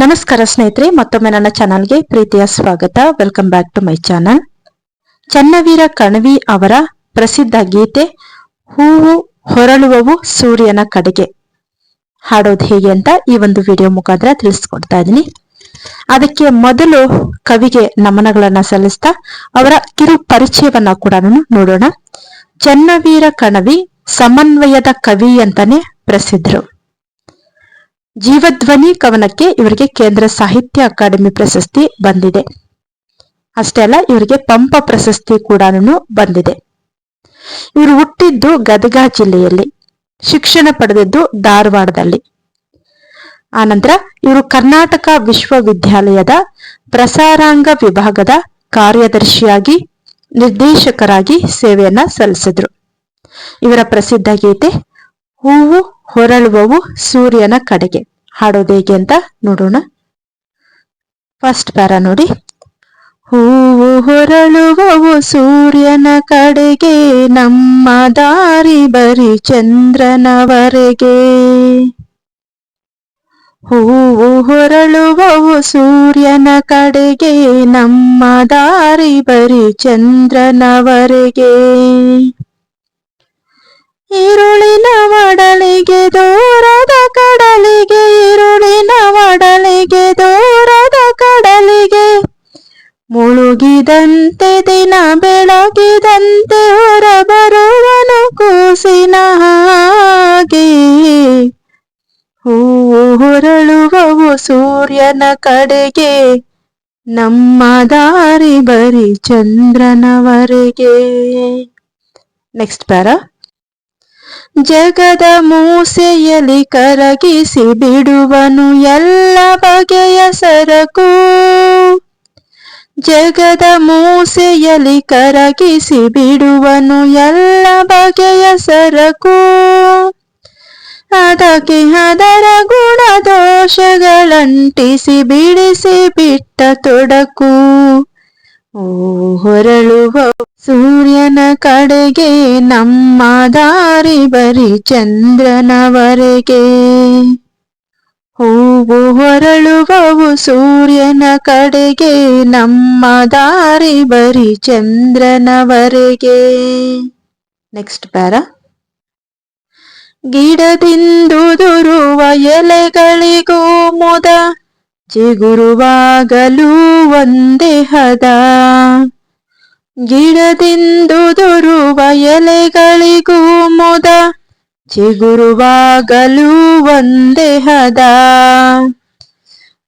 ನಮಸ್ಕಾರ ಸ್ನೇಹಿತರೆ, ಮತ್ತೊಮ್ಮೆ ನನ್ನ ಚಾನಲ್ಗೆ ಪ್ರೀತಿಯ ಸ್ವಾಗತ. Welcome back to my channel Channaveera Kanavi ಅವರ ಪ್ರಸಿದ್ಧ ಗೀತೆ, ಹೂವು ಹೊರಳುವವು ಸೂರ್ಯನ ಕಡೆಗೆ. ಹಾಡೋದು ಹೇಗೆ ಅಂತ ಈ ಒಂದು ವಿಡಿಯೋ ಮುಖಾಂತರ ತಿಳಿಸ್ಕೊಡ್ತಾ ಇದ್ದೀನಿ. ಅದಕ್ಕೆ ಮೊದಲು ಕವಿಗೆ ನಮನಗಳನ್ನ ಸಲ್ಲಿಸ್ತಾ, ಅವರ ಕಿರು ಪರಿಚಯವನ್ನ ಕೂಡ ನೋಡೋಣ. ಚನ್ನವೀರ ಕಣವಿ ಸಮನ್ವಯದ ಕವಿ ಅಂತಾನೆ ಪ್ರಸಿದ್ಧರು. ಜೀವಧ್ವನಿ ಕವನಕ್ಕೆ ಇವರಿಗೆ ಕೇಂದ್ರ ಸಾಹಿತ್ಯ ಅಕಾಡೆಮಿ ಪ್ರಶಸ್ತಿ ಬಂದಿದೆ. ಅಷ್ಟೇ ಅಲ್ಲ, ಇವರಿಗೆ ಪಂಪ ಪ್ರಶಸ್ತಿ ಕೂಡ ಬಂದಿದೆ. ಇವರು ಹುಟ್ಟಿದ್ದು ಗದಗ ಜಿಲ್ಲೆಯಲ್ಲಿ, ಶಿಕ್ಷಣ ಪಡೆದಿದ್ದು ಧಾರವಾಡದಲ್ಲಿ. ಆನಂತರ ಇವರು ಕರ್ನಾಟಕ ವಿಶ್ವವಿದ್ಯಾಲಯದ ಪ್ರಸಾರಾಂಗ ವಿಭಾಗದ ಕಾರ್ಯದರ್ಶಿಯಾಗಿ, ನಿರ್ದೇಶಕರಾಗಿ ಸೇವೆಯನ್ನ ಸಲ್ಲಿಸಿದ್ರು. ಇವರ ಪ್ರಸಿದ್ಧ ಗೀತೆ ಹೂವು ಹೊರಳುವವು ಸೂರ್ಯನ ಕಡೆಗೆ. ಹಾಡೋದು ಹೇಗೆ ಅಂತ ನೋಡೋಣ. ಫಸ್ಟ್ ಪ್ಯಾರ ನೋಡಿ. ಹೂವು ಹೊರಳುವವು ಸೂರ್ಯನ ಕಡೆಗೆ, ನಮ್ಮ ದಾರಿ ಬರಿ ಚಂದ್ರನವರೆಗೆ. ಹೂವು ಹೊರಳುವವು ಸೂರ್ಯನ ಕಡೆಗೆ, ನಮ್ಮ ದಾರಿ ಬರಿ ಚಂದ್ರನವರೆಗೆ. ಈರುಳಿನ ಮಡಲಿಗೆ ದೂರದ ಕಡಲಿಗೆ ಈರುಳಿನ ಮಡಲಿಗೆ ದೂರದ ಕಡಲಿಗೆ. ಮುಳುಗಿದಂತೆ ದಿನ ಬೆಳಗಿದಂತೆ ಹೊರ ಬರುವನು ಕೂಸಿನ ಹಾಗೆ. ಹೂವು ಹೊರಳುವವು ಸೂರ್ಯನ ಕಡೆಗೆ, ನಮ್ಮ ದಾರಿ ಬರಿ ಚಂದ್ರನವರೆಗೆ. Next para? ಜಗದ ಮೂಸೆಯಲ್ಲಿ ಕರಗಿಸಿ ಬಿಡುವನು ಎಲ್ಲ ಬಗೆಯ ಸರಕು. ಜಗದ ಮೂಸೆಯಲ್ಲಿ ಕರಗಿಸಿ ಬಿಡುವನು ಎಲ್ಲ ಬಗೆಯ ಸರಕು. ಅದಕ್ಕೆ ಅದರ ಗುಣ ದೋಷಗಳಂಟಿಸಿ ಬಿಡಿಸಿ ಬಿಟ್ಟ ತೊಡಕು. ಓ, ಹೊರಳುವ ಸೂರ್ಯನ ಕಡೆಗೆ ನಮ್ಮ ದಾರಿ ಬರಿ ಚಂದ್ರನವರೆಗೆ. ಹೂವು ಹೊರಳುವವು ಸೂರ್ಯನ ಕಡೆಗೆ, ನಮ್ಮ ದಾರಿ ಬರಿ ಚಂದ್ರನವರೆಗೆ. Next para? ಗಿಡದಿಂದುದುರುವ ಎಲೆಗಳಿಗೂ ಮುದ, ಚಿಗುರುವಾಗಲೂ ಒಂದೇ ಹದ. ಗಿಡದಿಂದುದುರುವ ಎಲೆಗಳಿಗೂ ಮುದ ಚಿಗುರುವಾಗಲೂ ಒಂದೇ ಹದ.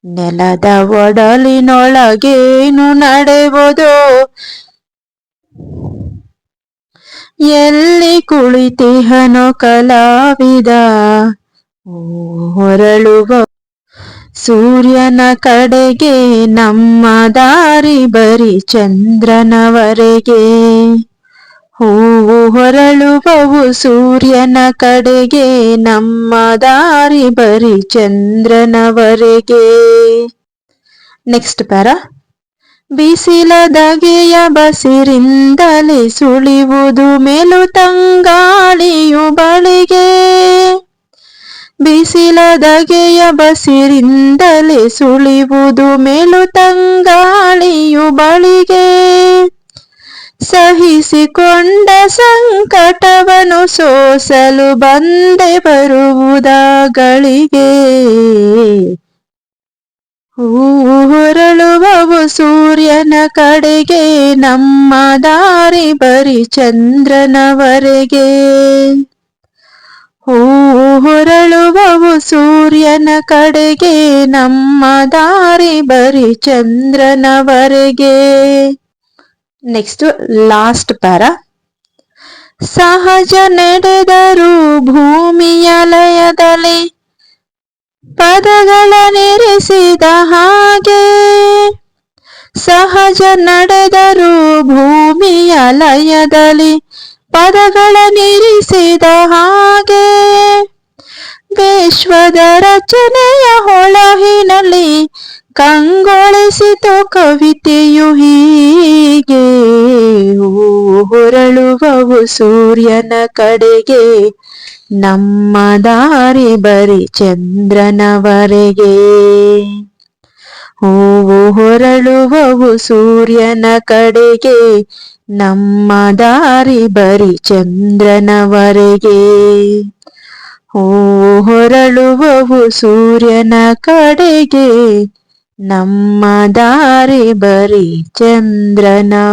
ನೆಲದ ಒಡಲಿನೊಳಗೇನು ನಡೆಯುವುದು ಎಲ್ಲಿ ಕುಳಿತಿಹನು ಕಲಾವಿದ ಹೊರಳುವ ಸೂರ್ಯನ ಕಡೆಗೆ ನಮ್ಮ ದಾರಿ ಬರಿ ಚಂದ್ರನವರೆಗೆ. ಹೂವು ಹೊರಳುವವು ಸೂರ್ಯನ ಕಡೆಗೆ, ನಮ್ಮ ದಾರಿ ಬರಿ ಚಂದ್ರನವರೆಗೆ. Next para? ಬಿಸಿಲದಗೆಯ ಬಸಿರಿಂದಲೇ ಸುಳಿವುದು ಮೇಲು ತಂಗಾಳಿಯು ಬಳಿಗೆ. ಬಿಸಿಲದಗೆಯ ಬಸಿರಿಂದಲೇ ಸುಳಿವುದು ಮೇಲು ತಂಗಾಳಿಯು ಬಳಿಗೆ. ಸಹಿಸಿಕೊಂಡ ಸಂಕಟವನು ಸೋಸಲು ಬಂದೆ ಬರುವುದಾಗಳಿಗೆ ಹೂವು ಹೊರಳುವವು ಸೂರ್ಯನ ಕಡೆಗೆ, ನಮ್ಮ ದಾರಿ ಬರಿ ಚಂದ್ರನವರೆಗೆ ಹೂವು ಹೊರಳುವವು ಸೂರ್ಯನ ಕಡೆಗೆ, ನಮ್ಮ ದಾರಿ ಬರಿ ಚಂದ್ರನವರೆಗೆ. ನೆಕ್ಸ್ಟ್ ಲಾಸ್ಟ್ ಪರ ಸಹಜ ನಡೆದರು ಭೂಮಿಯ ಲಯದಲ್ಲಿ ಪದಗಳ ನಿರಿಸಿದ ಹಾಗೆ. ಸಹಜ ನಡೆದರು ಭೂಮಿಯ ಲಯದಲ್ಲಿ ಪದಗಳ ನಿರಿಸಿದ ಹಾಗೆ ವಿಶ್ವದ ರಚನೆಯ ಹೊಳಹಿನಲ್ಲಿ ಕಂಗೊಳಿಸಿತು ಕವಿತೆಯು ಹೀಗೆ. ಹೊರಳುವವು ಸೂರ್ಯನ ಕಡೆಗೆ, ನಮ್ಮ ದಾರಿ ಬರಿ ಚಂದ್ರನವರೆಗೆ. ಹೂವು ಹೊರಳುವವು ಸೂರ್ಯನ ಕಡೆಗೆ ನಮ್ಮ ದಾರಿ ಬರಿ ಚಂದ್ರನವರೆಗೆ. ಓ ಹೊರಳುವವು ಸೂರ್ಯನ ಕಡೆಗೆ. ನಮ್ಮ ದಾರಿ ಬರಿ ಚಂದ್ರನವರೆಗೆ.